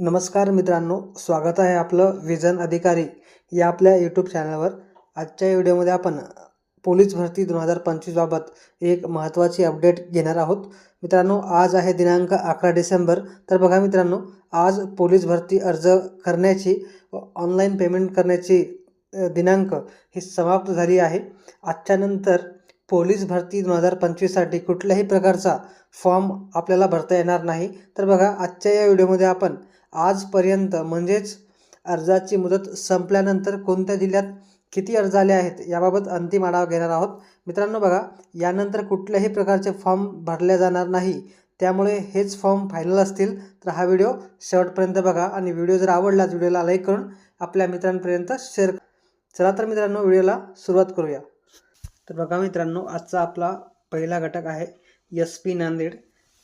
नमस्कार मित्रांनो स्वागत आहे आपलं विजन अधिकारी या आपल्या यूट्यूब चॅनलवर आजच्या व्हिडिओमध्ये आपण पोलीस भरती दोन हजार पंचवीसबाबत एक महत्त्वाची अपडेट घेणार आहोत. मित्रांनो आज आहे दिनांक अकरा डिसेंबर. तर बघा मित्रांनो आज पोलीस भरती अर्ज करण्याची ऑनलाईन पेमेंट करण्याची दिनांक ही समाप्त झाली आहे. आजच्या नंतर पोलीस भरती दोन हजार पंचवीससाठी कुठल्याही प्रकारचा फॉर्म आपल्याला भरता येणार नाही. तर बघा आजच्या या व्हिडिओमध्ये आपण आजपर्यंत म्हणजेच अर्जाची मुदत संपल्यानंतर कोणत्या जिल्ह्यात किती अर्ज आले आहेत याबाबत अंतिम आढावा घेणार आहोत. मित्रांनो बघा यानंतर कुठल्याही प्रकारचे फॉर्म भरले जाणार नाही त्यामुळे हेच फॉर्म फायनल असतील. तर हा व्हिडिओ शेवटपर्यंत बघा आणि व्हिडिओ जर आवडलाच व्हिडिओला लाईक करून आपल्या मित्रांपर्यंत शेअर चला तर मित्रांनो व्हिडिओला सुरुवात करूया. तर बघा मित्रांनो आजचा आपला पहिला घटक आहे S P Nanded.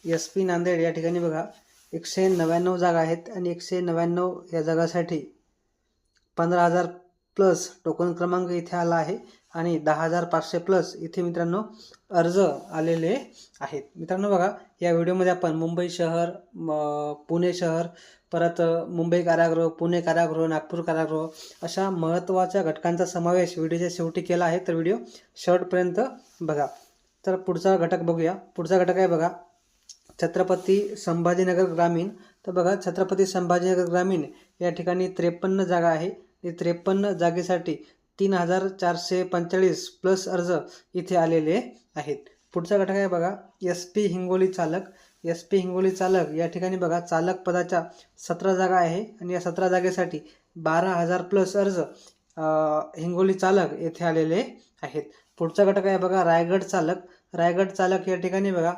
S P Nanded या ठिकाणी बघा एकशे नव्याण्णव जागा आहेत आणि एकशे नव्याण्णव या जागासाठी पंधरा हजार प्लस टोकन क्रमांक इथे आला आहे आणि दहा हजार पाचशे प्लस इथे मित्रांनो अर्ज आलेले आहेत. मित्रांनो बघा या व्हिडिओमध्ये आपण मुंबई शहर पुणे शहर परत मुंबई कारागृह पुणे कारागृह नागपूर कारागृह अशा महत्त्वाच्या घटकांचा समावेश व्हिडिओच्या शेवटी केला आहे. तर व्हिडिओ शॉर्टपर्यंत बघा. तर पुढचा घटक बघूया. पुढचा घटक आहे बघा छत्रपती संभाजीनगर ग्रामीण. तर बघा छत्रपती संभाजीनगर ग्रामीण या ठिकाणी त्रेपन्न जागा आहे. आणि त्रेपन्न जागेसाठी तीन हजार चारशे पंचेचाळीस प्लस अर्ज इथे आलेले आहेत. पुढचा घटक आहे बघा एस पी हिंगोली चालक. एस पी हिंगोली चालक या ठिकाणी बघा चालक पदाच्या सतरा जागा आहे आणि या सतरा जागेसाठी बारा हजार प्लस अर्ज हिंगोली चालक येथे आलेले आहेत. पुढचा घटक आहे बघा रायगड चालक. रायगड चालक या ठिकाणी बघा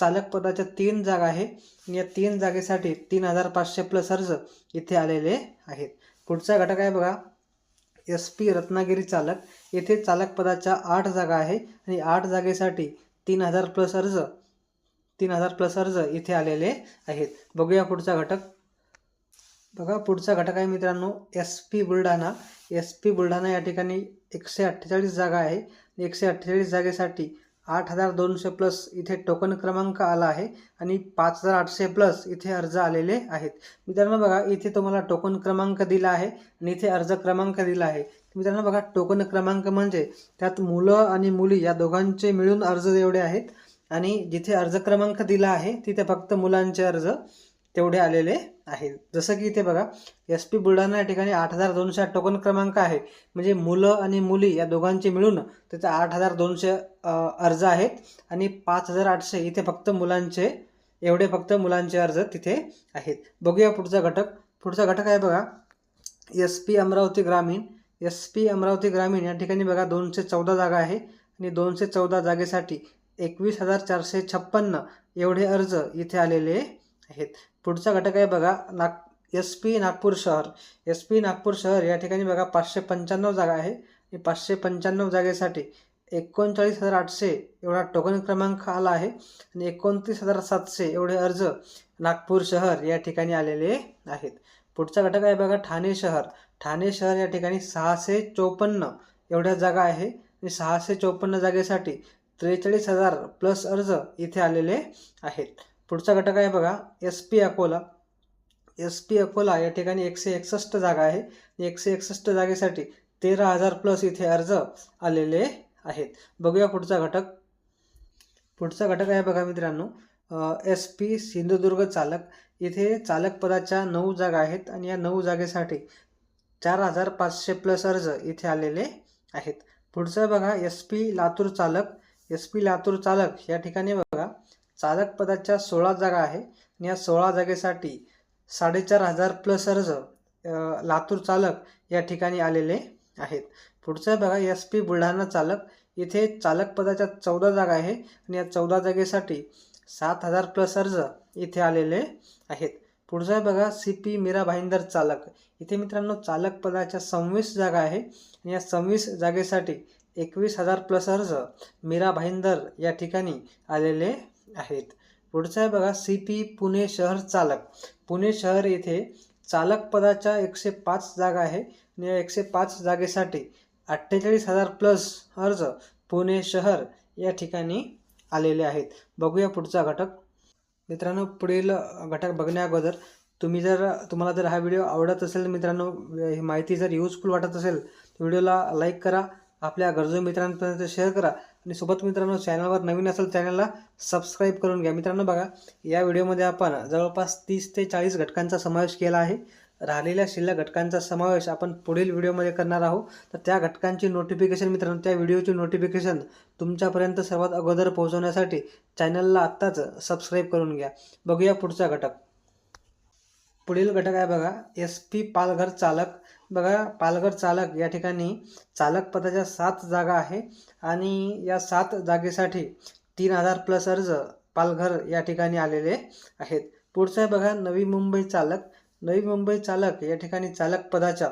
चालक पदाच्या तीन जागा आहे. या तीन जागेसाठी तीन हजार पाचशे प्लस अर्ज इथे आलेले आहेत. पुढचा घटक आहे बघा. एस पी रत्नागिरी चालक. येथे चालक पदाच्या आठ जागा आहे. आणि आठ जागेसाठी तीन हजार प्लस अर्ज तीन हजार प्लस अर्ज इथे आलेले आहेत. बघूया पुढचा घटक. बघा पुढचा घटक आहे मित्रांनो S P Buldhana. S P Buldhana या ठिकाणी एकशे अठ्ठेचाळीस जागा आहे. एकशे अठ्ठेचाळीस जागेसाठी आठ हजार दोनशे प्लस इथे टोकन क्रमांक आला आहे आणि पाच हजार आठशे प्लस इथे अर्ज आलेले आहेत. मित्रांनो बघा इथे तुम्हाला टोकन क्रमांक दिला आहे आणि इथे अर्ज क्रमांक दिला आहे. मित्रांनो बघा टोकन क्रमांक म्हणजे त्यात मुलं आणि मुली या दोघांचे मिळून अर्ज एवढे आहेत आणि जिथे अर्ज क्रमांक दिला आहे तिथे फक्त मुलांचे अर्ज तेवढे आलेले आहेत जसं की इथे बघा एस पी बुलढाणा या ठिकाणी आठ हजार दोनशे टोकन क्रमांक आहे. म्हणजे मुलं आणि मुली या दोघांचे मिळून तिथे आठ हजार दोनशे अर्ज आहेत. आणि पाच हजार आठशे इथे फक्त मुलांचे एवढे फक्त मुलांचे अर्ज तिथे आहेत. बघूया पुढचा घटक. पुढचा घटक आहे बघा एस पी अमरावती ग्रामीण. एस पी अमरावती ग्रामीण या ठिकाणी बघा दोनशे चौदा जागा आहे. आणि दोनशे चौदा जागेसाठी एकवीस हजार चारशे छप्पन्न एवढे अर्ज इथे आलेले आहेत. पुढचा घटक आहे बघा नाग एस पी नागपूर शहर. एस पी नागपूर शहर या ठिकाणी बघा पाचशे पंच्याण्णव जागा आहे. आणि पाचशे पंच्याण्णव जागेसाठी एकोणचाळीस हजार आठशे एवढा टोकन क्रमांक आला आहे. आणि एकोणतीस हजार सातशे एवढे अर्ज नागपूर शहर या ठिकाणी आलेले आहेत. पुढचा घटक आहे बघा ठाणे शहर. ठाणे शहर या ठिकाणी सहाशे चौपन्न एवढ्या जागा आहे. आणि सहाशे चौपन्न जागेसाठी त्रेचाळीस हजार प्लस अर्ज इथे आलेले आहेत. पुढचा घटक आहे बघा S P Akola. S P Akola या ठिकाणी एकशे एकसष्ट जागा आहे. एकशे एकसष्ट जागेसाठी तेरा हजार प्लस इथे अर्ज आलेले आहेत. बघूया पुढचा घटक. पुढचा घटक आहे बघा मित्रांनो एस पी सिंधुदुर्ग चालक. इथे चालक पदाच्या नऊ जागा आहेत आणि या नऊ जागेसाठी चार हजार पाचशे प्लस अर्ज इथे आलेले आहेत. पुढचं बघा एस पी लातूर चालक. एस पी लातूर चालक या ठिकाणी बघा चालक पदाच्या सोळा जागा आहे. आणि या सोळा जागेसाठी साडेचार हजार प्लस अर्ज लातूर चालक या ठिकाणी आलेले आहेत. पुढचं बघा एस पी बुलढाणा चालक. इथे चालक पदाच्या चौदा जागा आहे. आणि या चौदा जागेसाठी सात हजार प्लस अर्ज इथे आलेले आहेत. पुढचं आहे बघा सी पी मीरा भाईंदर चालक. इथे मित्रांनो चालक पदाच्या सव्वीस जागा आहे. आणि या सव्वीस जागेसाठी एकवीस हजार प्लस अर्ज मीरा भाईंदर या ठिकाणी आलेले आहेत. पुढचं आहे बघा सी पी पुणे शहर चालक. पुणे शहर येथे चालक पदाच्या एकशे पाच जागा आहे आणि या एकशे पाच जागेसाठी अठ्ठेचाळीस हजार प्लस अर्ज पुणे शहर या ठिकाणी आलेले आहेत. बघूया पुढचा घटक. मित्रांनो पुढील घटक बघण्या अगोदर तुम्ही जर तुम्हाला जर हा व्हिडिओ आवडत असेल मित्रांनो ही माहिती जर यूजफुल वाटत असेल तर व्हिडिओला लाईक करा. आपल्या गरजू मित्रांपर्यंत शेअर करा. आणि सोबत मित्रांनो चॅनलवर नवीन असेल चॅनलला सबस्क्राईब करून घ्या. मित्रांनो बघा या व्हिडिओमध्ये आपण जवळपास तीस ते चाळीस घटकांचा समावेश केला आहे. राहिलेल्या शिल्लक घटकांचा समावेश आपण पुढील व्हिडिओमध्ये करणार आहोत. तर त्या घटकांची नोटिफिकेशन मित्रांनो त्या व्हिडिओची नोटिफिकेशन तुमच्यापर्यंत सर्वात अगोदर पोहोचवण्यासाठी चॅनलला आत्ताच सबस्क्राईब करून घ्या. बघूया पुढचा घटक. पुढील घटक आहे बघा एस पी पालघर चालक बघा पालघर चालक या ठिकाणी चालक पदाच्या सात जागा आहे आणि या सात जागेसाठी तीन हजार प्लस अर्ज पालघर या ठिकाणी आलेले आहेत. पुढचं आहे बघा नवी मुंबई चालक. नवी मुंबई चालक या ठिकाणी चालक पदाच्या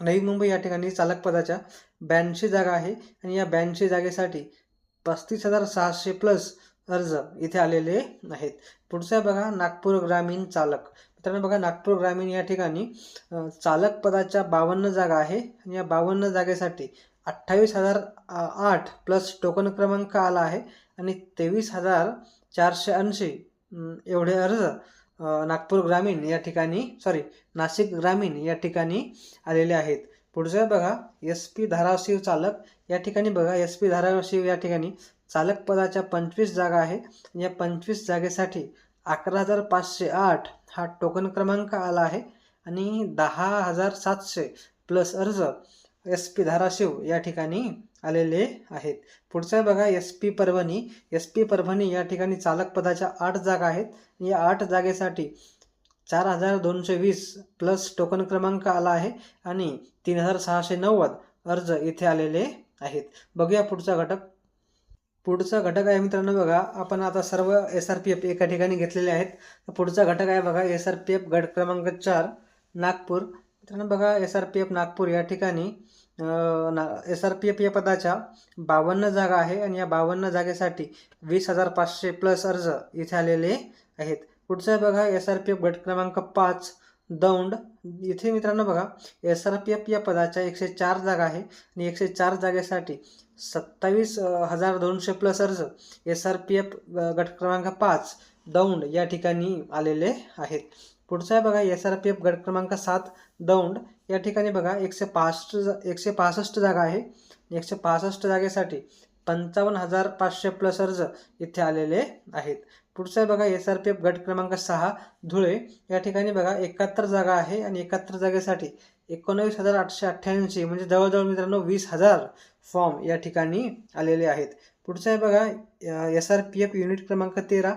नवी मुंबई या ठिकाणी चालक पदाच्या ब्याऐंशी जागा आहे आणि या ब्याऐंशी जागेसाठी पस्तीस हजार सहाशे प्लस अर्ज इथे आलेले आहेत. पुढचं आहे बघा नागपूर ग्रामीण चालक. तर बघा नागपूर ग्रामीण या ठिकाणी चालक पदाच्या बावन्न जागा आहे. आणि या बावन्न जागेसाठी अठ्ठावीस हजार आठ प्लस टोकन क्रमांक आला आहे. आणि तेवीस हजार चारशे ऐंशी एवढे अर्ज नागपूर ग्रामीण या ठिकाणी सॉरी नाशिक ग्रामीण या ठिकाणी आलेले आहेत. पुढचं बघा एस पी धाराशिव चालक. या ठिकाणी बघा एस पी धाराशिव या ठिकाणी चालक पदाच्या पंचवीस जागा आहे. या पंचवीस जागेसाठी अकरा हजार पाचशे आठ हा टोकन क्रमांक आला आहे आणि दहा हजार सातशे प्लस अर्ज एस पी धाराशिव या ठिकाणी आलेले आहेत. पुढचं आहे बघा S P Parbhani. S P Parbhani या ठिकाणी चालक पदाच्या आठ जागा आहेत. या आठ जागेसाठी चार हजार दोनशे वीस प्लस टोकन क्रमांक आला आहे आणि तीन हजार सहाशे नव्वद अर्ज इथे आलेले आहेत. बघूया पुढचा घटक. पुढचा घटक आहे मित्रांनो बघा आपण आता सर्व एस आर पी एफ एका ठिकाणी घेतलेले आहेत. पुढचा घटक आहे बघा एस आर पी एफ गट क्रमांक चार नागपूर. मित्रांनो बघा S R P F Nagpur या ठिकाणी ना एस आर पी एफ या पदाच्या बावन्न जागा आहे आणि या बावन्न जागेसाठी वीस हजार पाचशे प्लस अर्ज इथे आलेले आहेत. पुढचं बघा एस आर पी एफ गट क्रमांक पाच दौंड. इथे मित्रांनो बघा एस आर पी एफ या पदाच्या एकशे चार जागा आहे आणि एकशे चार जागेसाठी सत्तावीस हजार दोनशे प्लस अर्ज एस आर पी एफ गट क्रमांक पाच दौंड या ठिकाणी आलेले आहेत. पुढचा आहे बघा एस आर पी एफ गट क्रमांक सात दौंड. या ठिकाणी बघा एकशे पासष्ट जा एकशे पासष्ट जागा आहे. एकशे पासष्ट जागेसाठी पंचावन्न हजार पाचशे प्लस अर्ज इथे आलेले आहेत. पुढचं आहे बघा एस आर पी एफ गट क्रमांक सहा धुळे. या ठिकाणी बघा एकाहत्तर जागा आहे आणि एकाहत्तर जागेसाठी एकोणावीस हजार आठशे अठ्ठ्याऐंशी म्हणजे जवळजवळ मित्रांनो वीस हजार फॉर्म या ठिकाणी आलेले आहेत. पुढचं आहे बघा S R P F unit क्रमांक तेरा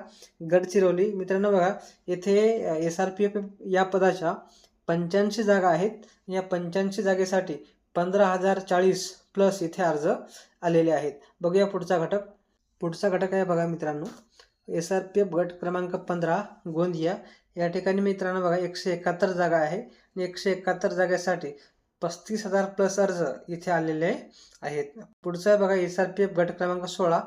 गडचिरोली मित्रांनो बघा येथे एस आर पी एफ या पदाच्या पंच्याऐंशी जागा आहेत या पंच्याऐंशी जागेसाठी पंधरा हजार चाळीस प्लस इथे अर्ज आलेले आहेत. बघूया पुढचा घटक. पुढचा घटक आहे बघा मित्रांनो एस आर पी एफ गट क्रमांक पंधरा गोंदिया. या ठिकाणी मित्रांनो बघा एकशे एकाहत्तर जागा आहे आणि एकशे एकाहत्तर जागेसाठी पस्तीस हजार प्लस अर्ज इथे आलेले आहेत. पुढचं बघा एस आर पी एफ गट क्रमांक सोळा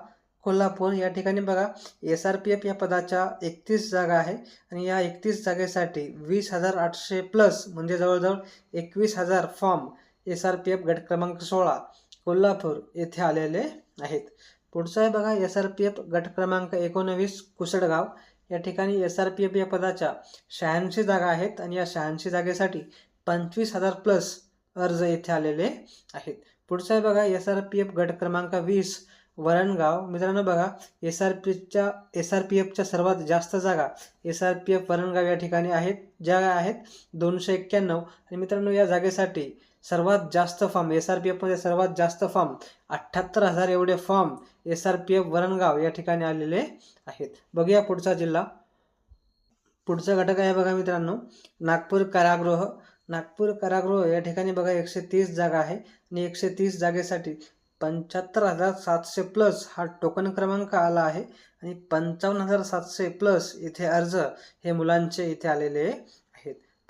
कोल्हापूर. या ठिकाणी बघा एस आर पी एफ या पदाच्या एकतीस जागा आहे आणि या एकतीस जागेसाठी वीस हजार आठशे प्लस म्हणजे जवळजवळ एकवीस हजार form S R P F गट क्रमांक सोळा कोल्हापूर येथे आलेले आहेत. पुढचं आहे बघा एस आर पी एफ गट क्रमांक एकोणवीस कुसडगाव. या ठिकाणी एस आर पी एफ या पदाच्या शहाऐंशी जागा आहेत आणि या शहाऐंशी जागेसाठी पंचवीस हजार प्लस अर्ज येथे आलेले आहेत. पुढचं आहे बघा एस आर पी एफ गट क्रमांक वीस वरणगाव. मित्रांनो बघा एस आर पी एफच्या एस आर पी एफच्या सर्वात जास्त जागा S R P F Varangaon या ठिकाणी आहेत. ज्या आहेत दोनशे एक्क्याण्णव. आणि मित्रांनो या जागेसाठी सर्वात जास्त फॉर्म एस आर पी एफमध्ये सर्वात जास्त फॉर्म अठ्ठ्याहत्तर हजार एवढे form S R P F Varangaon या ठिकाणी आलेले आहेत. बघूया पुढचा जिल्हा. पुढचा घटक आहे बघा मित्रांनो नागपूर कारागृह. नागपूर कारागृह या ठिकाणी बघा एकशे तीस जागा आहे आणि एकशे तीस जागेसाठी पंच्याहत्तर हजार सातशे प्लस हा टोकन क्रमांक आला आहे आणि पंचावन्न हजार सातशे प्लस इथे अर्ज हे मुलांचे इथे आलेले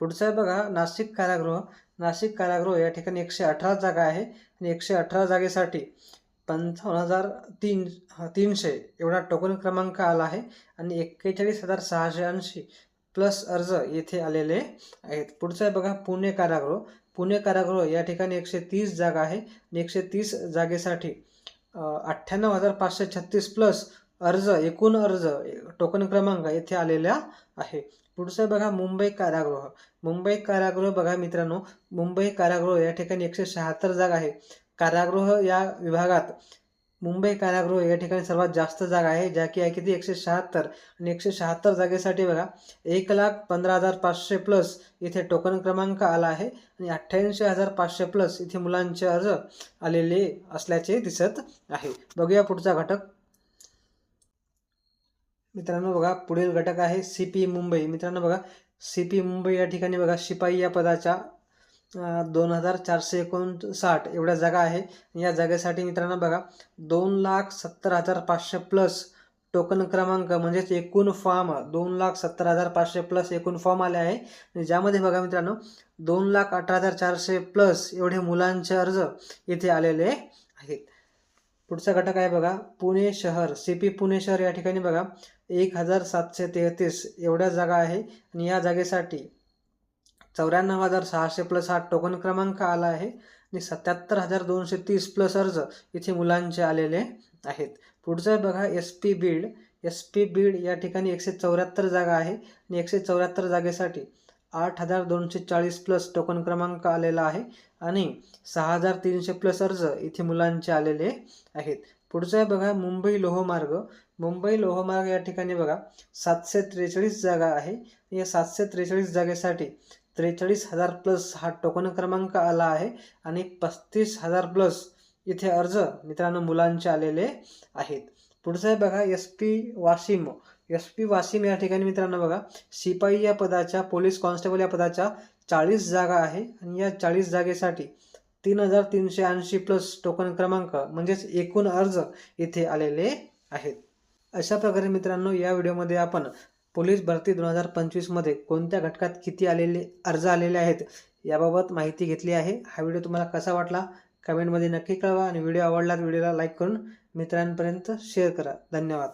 पुढचं आहे बघा नाशिक कारागृह. नाशिक कारागृह या ठिकाणी एकशे अठरा जागा आहे आणि एकशे अठरा जागेसाठी पंचावन्न हजार तीन तीनशे एवढा टोकन क्रमांक आला आहे आणि एक्केचाळीस हजार सहाशे ऐंशी प्लस अर्ज येथे आलेले आहेत. पुढचं आहे बघा पुणे कारागृह. पुणे कारागृह या ठिकाणी एकशे तीस जागा आहे आणि एकशे तीस जागेसाठी अठ्ठ्याण्णव हजार पाचशे छत्तीस प्लस अर्ज एकूण अर्ज टोकन क्रमांक येथे आलेला आहे. पुढचं बघा मुंबई कारागृह. मुंबई कारागृह बघा मित्रांनो मुंबई कारागृह या ठिकाणी एकशे शहात्तर जागा आहे. कारागृह या विभागात मुंबई कारागृह या ठिकाणी सर्वात जास्त जागा आहे ज्या की आहे किती? एकशे शहात्तर. आणि एकशे शहात्तर जागेसाठी बघा एक लाख पंधरा हजार पाचशे प्लस इथे टोकन क्रमांक आला आहे आणि अठ्ठ्याऐंशी हजार पाचशे प्लस इथे मुलांचे अर्ज आलेले असल्याचे दिसत आहे. बघूया पुढचा घटक. मित्रांनो बघा पुढील घटक आहे सी पी मुंबई. मित्रांनो बघा सी पी मुंबई या ठिकाणी बघा शिपाई या पदाच्या दोन हजार चारशे एकोणसाठ एवढ्या जागा आहे. या जागेसाठी मित्रांनो बघा दोन लाख सत्तर हजार पाचशे प्लस टोकन क्रमांक म्हणजेच एकूण फॉर्म दोन लाख सत्तर हजार पाचशे प्लस एकूण फॉर्म आले आहे. ज्यामध्ये बघा मित्रांनो दोन लाख अठरा हजार चारशे प्लस एवढे मुलांचे अर्ज इथे आलेले आहेत. पुढचा घटक आहे बघा पुणे शहर सी पी पुणे शहर या ठिकाणी बघा एक हजार सातशे तेहतीस एवढ्या जागा आहे. आणि या जागेसाठी चौऱ्याण्णव हजार सहाशे प्लस हा टोकन क्रमांक आला आहे. आणि सत्याहत्तर हजार दोनशे तीस प्लस अर्ज इथे मुलांचे आलेले आहेत. पुढचं आहे बघा S P Beed S P Beed या ठिकाणी एकशे चौऱ्याहत्तर जागा आहे. आणि एकशे चौऱ्याहत्तर जागेसाठी आठ हजार दोनशे चाळीस प्लस टोकन क्रमांक आलेला आहे. आणि सहा हजार तीनशे प्लस अर्ज इथे मुलांचे आलेले आहेत. पुढचं आहे बघा मुंबई लोहमार्ग. मुंबई लोहमार्ग या ठिकाणी बघा सातशे त्रेचाळीस जागा आहे. या सातशे त्रेचाळीस जागेसाठी त्रेचाळीस हजार प्लस हा टोकन क्रमांक आला आहे आणि पस्तीस हजार प्लस इथे अर्ज मित्रांनो मुलांचे आलेले आहेत. पुढचं आहे बघा S P Washim. S P Washim या ठिकाणी मित्रांनो बघा शिपाई या पदाच्या पोलीस कॉन्स्टेबल या पदाच्या चाळीस जागा आहे आणि या चाळीस जागेसाठी तीन हजार तीनशे ऐंशी प्लस टोकन क्रमांक म्हणजेच एकूण अर्ज इथे आलेले आहेत. अशा प्रकारे मित्रांनो या व्हिडिओमध्ये आपण पोलीस भरती दोन हजार पंचवीसमध्ये कोणत्या घटकात किती आलेले अर्ज आलेले आहेत याबाबत माहिती घेतली आहे. हा व्हिडिओ तुम्हाला कसा वाटला कमेंटमध्ये नक्की कळवा आणि व्हिडिओ आवडला तर व्हिडिओला लाईक करून मित्रांपर्यंत शेअर करा. धन्यवाद.